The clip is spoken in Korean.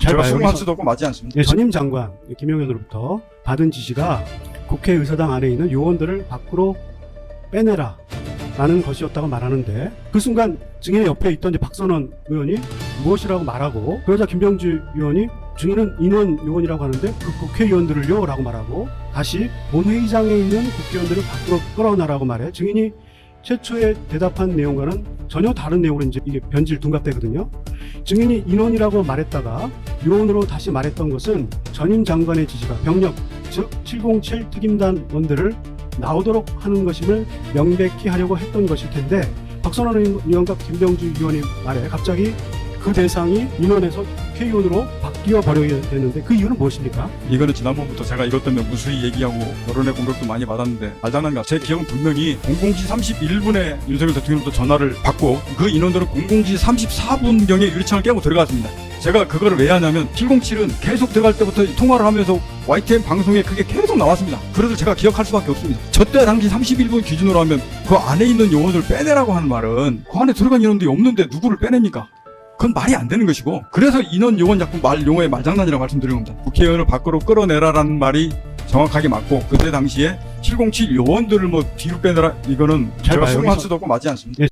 잘 제가 봐요. 수긍할 여기서- 수도 없고 맞지 않습니다. 예, 전임 장관 김용현으로부터 받은 지시가 국회의사당 안에 있는 요원들을 밖으로 빼내라 라는 것이었다고 말하는데 그 순간 증인의 옆에 있던 이제 박선원 의원이 무엇이라고 말하고 그러자 김병주 의원이 증인은 인원 요원이라고 하는데 그 국회의원들을요 라고 말하고 다시 본회의장에 있는 국회의원들을 밖으로 끌어나라고 말해 증인이 최초에 대답한 내용과는 전혀 다른 내용으로 이제 이게 변질 둔갑되거든요. 증인이 인원이라고 말했다가 요원으로 다시 말했던 것은 전임 장관의 지시가 병력 즉 707 특임단 원들을 나오도록 하는 것임을 명백히 하려고 했던 것일 텐데 박선원 의원과 김병주 의원이 말해 갑자기 그 대상이 인원에서 국회의원으로 바뀌어 버려야 되는데 그 이유는 무엇입니까? 이거는 지난번부터 제가 이것 때문에 무수히 얘기하고 여론의 공격도 많이 받았는데 말장난가 제 기억은 분명히 00시 31분에 윤석열 대통령부터 전화를 받고 그 인원들은 00시 34분경에 유리창을 깨고 들어갔습니다. 제가 그거를 왜 하냐면 707은 계속 들어갈 때부터 통화를 하면서 YTN 방송에 그게 계속 나왔습니다. 그래서 제가 기억할 수밖에 없습니다. 저때 당시 31분 기준으로 하면 그 안에 있는 요원을 빼내라고 하는 말은 그 안에 들어간 인원들이 없는데 누구를 빼냅니까? 그건 말이 안 되는 것이고 그래서 인원 요원 자꾸 말 용어의 말장난이라고 말씀드리는 겁니다. 국회의원을 밖으로 끌어내라라는 말이 정확하게 맞고 그때 당시에 707 요원들을 뭐 뒤로 빼내라 이거는 잘 제가. 수긍할 수도 없고 맞지 않습니다.